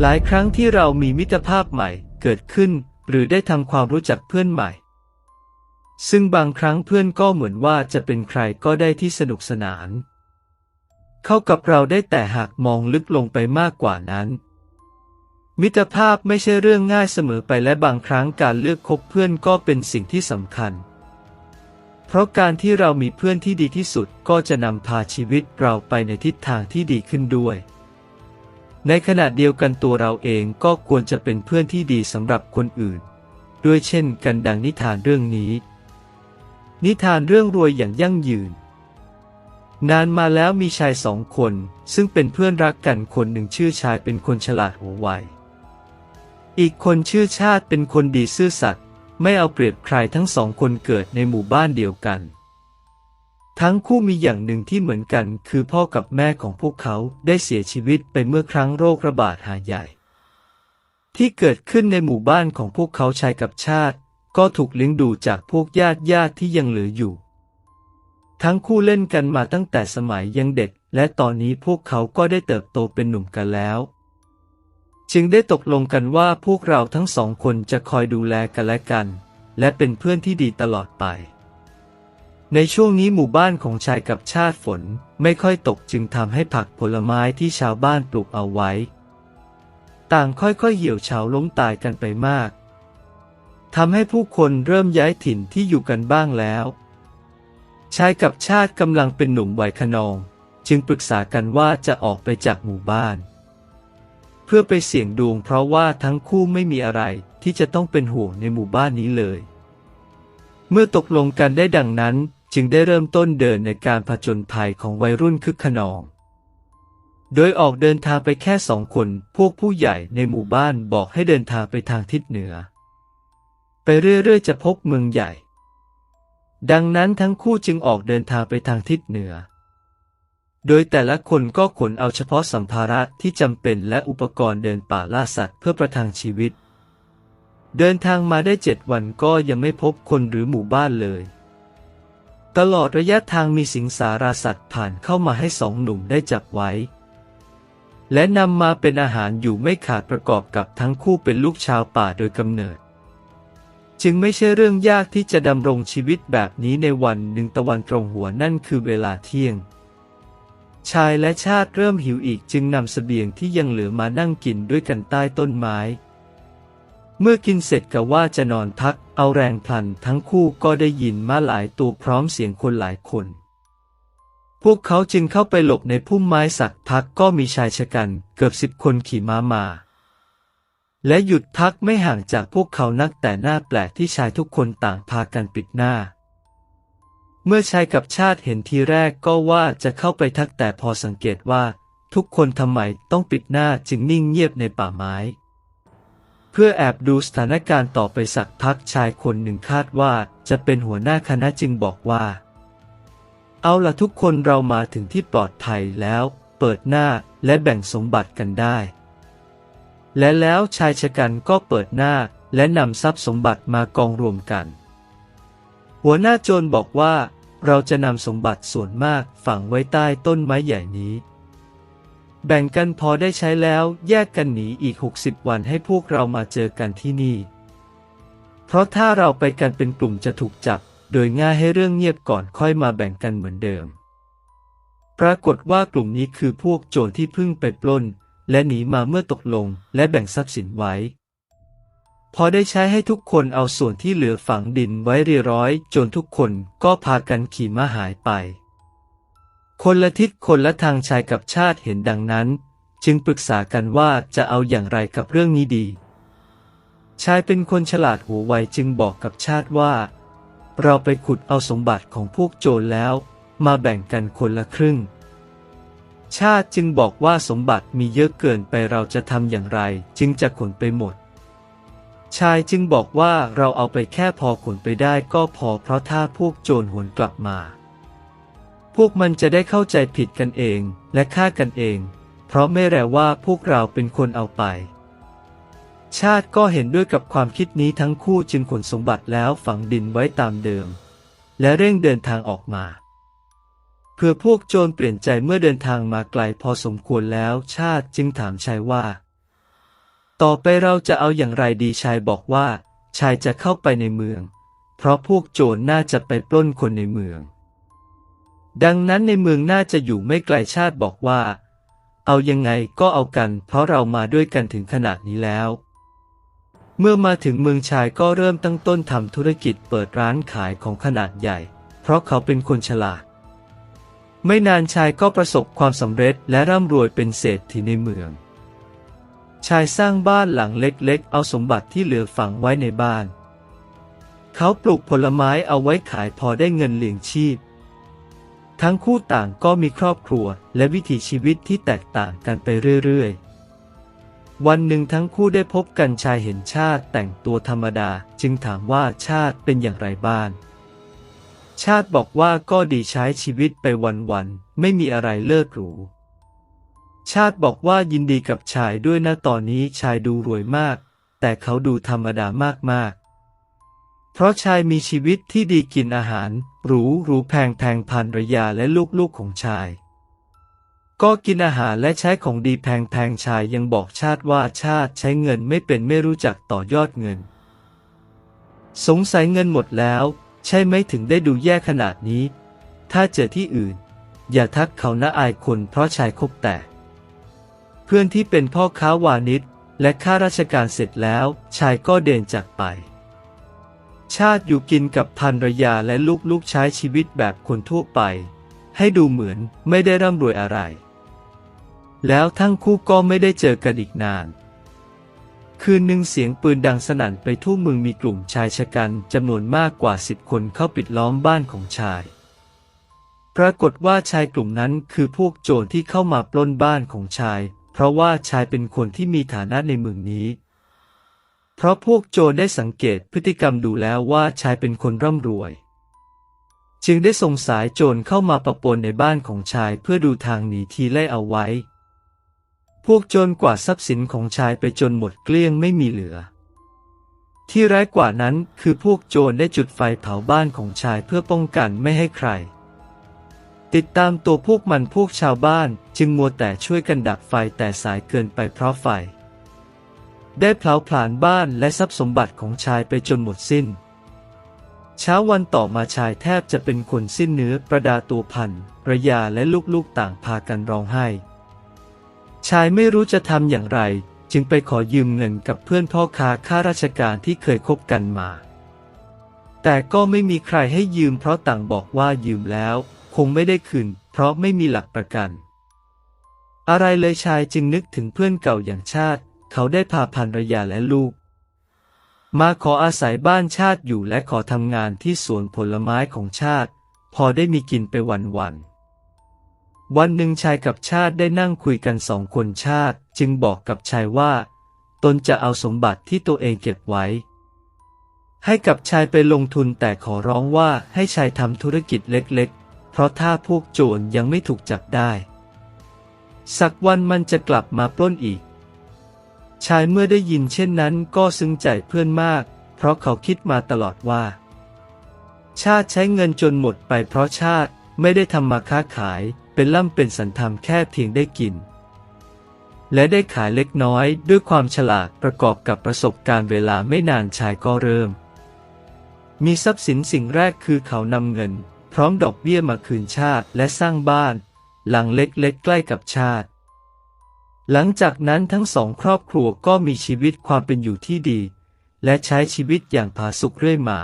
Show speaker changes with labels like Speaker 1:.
Speaker 1: หลายครั้งที่เรามีมิตรภาพใหม่เกิดขึ้น หรือได้ทำความรู้จักเพื่อนใหม่ ซึ่งบางครั้งเพื่อนก็เหมือนว่าจะเป็นใครก็ได้ที่สนุกสนาน เข้ากับเราได้แต่หากมองลึกลงไปมากกว่านั้น มิตรภาพไม่ใช่เรื่องง่ายเสมอไปและบางครั้งการเลือกคบเพื่อนก็เป็นสิ่งที่สำคัญ เพราะการที่เรามีเพื่อนที่ดีที่สุดก็จะนำพาชีวิตเราไปในทิศทางที่ดีขึ้นด้วย ในขณะเดียวกันตัวเราเองก็ควรจะเป็นเพื่อนที่ดีสำหรับคนอื่น ด้วยเช่นกันดังนิทานเรื่องนี้ นิทานเรื่องรวยอย่างยั่งยืน นานมาแล้วมีชายสองคน ซึ่งเป็นเพื่อนรักกันคนหนึ่งชื่อชายเป็นคนฉลาดหัวไวอีกคนชื่อชาติเป็นคนดีซื่อสัตย์ไม่เอาเปรียบใครทั้งสองคนเกิดในหมู่บ้านเดียวกัน ทั้งคู่มีอย่างหนึ่งที่เหมือนกัน คือพ่อกับแม่ของพวกเขาได้เสียชีวิตไปเมื่อครั้งโรคระบาดหาใหญ่ ที่เกิดขึ้นในหมู่บ้านของพวกเขาชายกับชาติ ก็ถูกเลี้ยงดูจากพวกญาติญาติที่ยังเหลืออยู่ ทั้งคู่เล่นกันมาตั้งแต่สมัยยังเด็ก และตอนนี้พวกเขาก็ได้เติบโตเป็นหนุ่มกันแล้ว จึงได้ตกลงกันว่าพวกเราทั้งสองคนจะคอยดูแลกันและกัน และเป็นเพื่อนที่ดีตลอดไป ในช่วงนี้หมู่บ้านของชายกับชาติฝนไม่ค่อยตกจึงทำให้ผักผลไม้ที่ชาวบ้านปลูกเอาไว้ ต่างค่อยๆเหี่ยวเฉาล้มตายกันไปมากทำให้ผู้คนเริ่มย้ายถิ่นที่อยู่กันบ้างแล้ว ชายกับชาติกำลังเป็นหนุ่มวัยขนอง จึงปรึกษากันว่าจะออกไปจากหมู่บ้าน เพื่อไปเสี่ยงดวงเพราะว่าทั้งคู่ไม่มีอะไรที่จะต้องเป็นห่วงในหมู่บ้านนี้เลย เมื่อตกลงกันได้ดังนั้น จึงได้เริ่มต้นเดินในการผจญภัยของวัยรุ่นคึกขนอง โดยออกเดินทางไปแค่สองคน พวกผู้ใหญ่ในหมู่บ้านบอกให้เดินทางไปทางทิศเหนือ ไปเรื่อยๆจะพบเมืองใหญ่ ดังนั้นทั้งคู่จึงออกเดินทางไปทางทิศเหนือ โดยแต่ละคนก็ขนเอาเฉพาะสัมภาระที่จำเป็นและอุปกรณ์เดินป่าล่าสัตว์เพื่อประทังชีวิตเดินทางมาได้เจ็ดวันก็ยังไม่พบคนหรือหมู่บ้านเลย ตลอดระยะทางมีสิงสาราสัตว์ผ่านเข้ามาให้สองหนุ่มได้จับไว้ และนำมาเป็นอาหารอยู่ไม่ขาดประกอบกับทั้งคู่เป็นลูกชาวป่าโดยกำเนิด จึงไม่ใช่เรื่องยากที่จะดำรงชีวิตแบบนี้ในวันหนึ่งตะวันตรงหัวนั่นคือเวลาเที่ยง ชายและชาติเริ่มหิวอีกจึงนำเสบียงที่ยังเหลือมานั่งกินด้วยกันใต้ต้นไม้ เมื่อกินเสร็จกะว่าจะนอนพักเอาแรงพลันทั้งคู่ก็ได้ยินมาหลายตัวพร้อมเสียงคนหลายคน พวกเขาจึงเข้าไปหลบในพุ่มไม้สักพักก็มีชายชะกันเกือบสิบคนขี่ม้ามา และหยุดพักไม่ห่างจากพวกเขานักแต่หน้าแปลกที่ชายทุกคนต่างพากันปิดหน้า เมื่อชายกับชาติเห็นทีแรกก็ว่าจะเข้าไปทักแต่พอสังเกตว่า ทุกคนทำไมต้องปิดหน้าจึงนิ่งเงียบในป่าไม้ พื่อแอบดูสถานการณ์ต่อไปสักพักชายคนหนึ่งคาดว่าจะเป็นหัวหน้าคณะจึงบอกว่า เอาละทุกคนเรามาถึงที่ปลอดภัยแล้ว เปิดหน้าและแบ่งสมบัติกันได้ และแล้วชายชะกันก็เปิดหน้าและนำทรัพย์สมบัติมากองรวมกัน หัวหน้าโจรบอกว่า เราจะนำสมบัติส่วนมากฝังไว้ใต้ต้นไม้ใหญ่นี้ แบ่งกันพอได้ใช้แล้วแยกกันหนีอีก 60 วันให้พวกเรามาเจอกันที่นี่ เพราะถ้าเราไปกันเป็นกลุ่มจะถูกจับ โดยง่ายให้เรื่องเงียบก่อนค่อยมาแบ่งกันเหมือนเดิม ปรากฏว่ากลุ่มนี้คือพวกโจรที่เพิ่งไปปล้น และหนีมาเมื่อตกลงและแบ่งทรัพย์สินไว้ พอได้ใช้ให้ทุกคนเอาส่วนที่เหลือฝังดินไว้เรียร้อย จนทุกคนก็พากันขี่ม้าหายไป คนละทิศคนละทางชายกับชาติเห็นดังนั้น จึงปรึกษากันว่าจะเอาอย่างไรกับเรื่องนี้ดี ชายเป็นคนฉลาดหัวไวจึงบอกกับชาติว่า เราไปขุดเอาสมบัติของพวกโจรแล้ว มาแบ่งกันคนละครึ่ง ชาติจึงบอกว่าสมบัติมีเยอะเกินไปเราจะทำอย่างไร จึงจะขนไปหมด ชายจึงบอกว่าเราเอาไปแค่พอขนไปได้ก็พอเพราะถ้าพวกโจรหวนกลับมา พวกมันจะได้เข้าใจผิดกันเองและฆ่ากันเอง เพราะไม่แร่ว่าพวกเราเป็นคนเอาไป ชาติก็เห็นด้วยกับความคิดนี้ทั้งคู่จึงขนสมบัติแล้วฝังดินไว้ตามเดิม และเร่งเดินทางออกมาเพื่อพวกโจรเปลี่ยนใจเมื่อเดินทางมาไกลพอสมควรแล้ว ชาติจึงถามชายว่า ต่อไปเราจะเอาอย่างไรดีชายบอกว่า ชายจะเข้าไปในเมือง เพราะพวกโจรน่าจะไปปล้นคนในเมือง ดังนั้นในเมืองน่าจะอยู่ไม่ไกลชาติบอกว่า เอายังไงก็เอากัน เพราะเรามาด้วยกันถึงขนาดนี้แล้ว เมื่อมาถึงเมืองชายก็เริ่มตั้งต้นทำธุรกิจเปิดร้านขายของขนาดใหญ่ เพราะเขาเป็นคนฉลาด ไม่นานชายก็ประสบความสำเร็จและร่ำรวยเป็นเศรษฐีในเมือง ชายสร้างบ้านหลังเล็กๆ เอาสมบัติที่เหลือฝังไว้ในบ้าน เขาปลูกผลไม้เอาไว้ขายพอได้เงินเลี้ยงชีพ ทั้งคู่ต่างก็มีครอบครัวและวิถีชีวิตที่แตกต่างกันไปเรื่อยๆ วันหนึ่งทั้งคู่ได้พบกันชายเห็นชาติแต่งตัวธรรมดาจึงถามว่าชาติเป็นอย่างไรบ้าง ชาติบอกว่าก็ดีใช้ชีวิตไปวันๆ ไม่มีอะไรเลิศหรูชาติบอกว่ายินดีกับชายด้วยนะตอนนี้ชายดูรวยมาก แต่เขาดูธรรมดามากๆ เพราะชายมีชีวิตที่ดีกินอาหาร หรูหรูแพงแพงพันรยาและลูกๆของชาย ก็กินอาหารและใช้ของดีแพงแพงชายยังบอกชาติว่าชาติใช้เงินไม่เป็นไม่รู้จักต่อยอดเงิน สงสัยเงินหมดแล้ว ใช่ไหมถึงได้ดูแย่ขนาดนี้ ถ้าเจอที่อื่น อย่าทักเขานะอายคนเพราะชายคบแต่ เพื่อนที่เป็นพ่อค้าวานิชและข้าราชการเสร็จแล้วชายก็เดินจากไป ชาติอยู่กินกับภรรยาและลูกๆใช้ชีวิตแบบคนทั่วไป ให้ดูเหมือนไม่ได้ร่ำรวยอะไร แล้วทั้งคู่ก็ไม่ได้เจอกันอีกนาน คืนหนึ่งเสียงปืนดังสนั่นไปทั่วเมืองมีกลุ่มชายชะกันจำนวนมากกว่าสิบคนเข้าปิดล้อมบ้านของชาย ปรากฏว่าชายกลุ่มนั้นคือพวกโจรที่เข้ามาปล้นบ้านของชาย เพราะว่าชายเป็นคนที่มีฐานะในเมืองนี้ เพราะพวกโจรได้สังเกตพฤติกรรมดูแล้วว่าชายเป็นคนร่ำรวย จึงได้ส่งสายโจรเข้ามาประปนในบ้านของชายเพื่อดูทางหนีทีไล่เอาไว้ พวกโจรกวาดทรัพย์สินของชายไปจนหมดเกลี้ยงไม่มีเหลือ ที่ร้ายกว่านั้นคือพวกโจรได้จุดไฟเผาบ้านของชายเพื่อป้องกันไม่ให้ใคร ติดตามตัวพวกมันพวกชาวบ้านจึงมัวแต่ช่วยกันดับไฟแต่สายเกินไปเพราะไฟ ได้เผาผลาญบ้านและทรัพย์สมบัติของชายไปจนหมดสิ้น เช้าวันต่อมาชายแทบจะเป็นคนสิ้นเนื้อประดาตัวพันระยาและลูกๆต่างพากันร้องไห้ ชายไม่รู้จะทำอย่างไร จึงไปขอยืมเงินกับเพื่อนพ่อค้าข้าราชการที่เคยคบกันมา แต่ก็ไม่มีใครให้ยืมเพราะต่างบอกว่ายืมแล้ว คงไม่ได้คืนเพราะไม่มีหลักประกันอะไรเลยชายจึงนึกถึงเพื่อนเก่าอย่างชาติ เขาได้พาภรรยาและลูก มาขออาศัยบ้านชาติอยู่และขอทำงานที่สวนผลไม้ของชาติ พอได้มีกินไปวันๆวันหนึ่งชายกับชาติได้นั่งคุยกันสองคนชาติ จึงบอกกับชายว่า ตนจะเอาสมบัติที่ตัวเองเก็บไว้ ให้กับชายไปลงทุนแต่ขอร้องว่าให้ชายทำธุรกิจเล็ก ๆ เพราะถ้าพวกโจรยังไม่ถูกจับได้ สักวันมันจะกลับมาปล้นอีก ชายเมื่อได้ยินเช่นนั้นก็ซึ้งใจเพื่อนมาก เพราะเขาคิดมาตลอดว่า ชาติใช้เงินจนหมดไปเพราะชาติไม่ได้ทำมาค้าขายเป็นล่ำเป็นสันทำแค่เพียงได้กิน และได้ขายเล็กน้อยด้วยความฉลาดประกอบกับประสบการณ์เวลาไม่นานชายก็เริ่ม มีทรัพย์สินสิ่งแรกคือเขานำเงิน พร้อมดอกเบี้ยมาคืนชาติและสร้างบ้าน หลังเล็กๆใกล้กับชาติ หลังจากนั้นทั้งสองครอบครัวก็มีชีวิตความเป็นอยู่ที่ดี และใช้ชีวิตอย่างผาสุกเรื่อยมา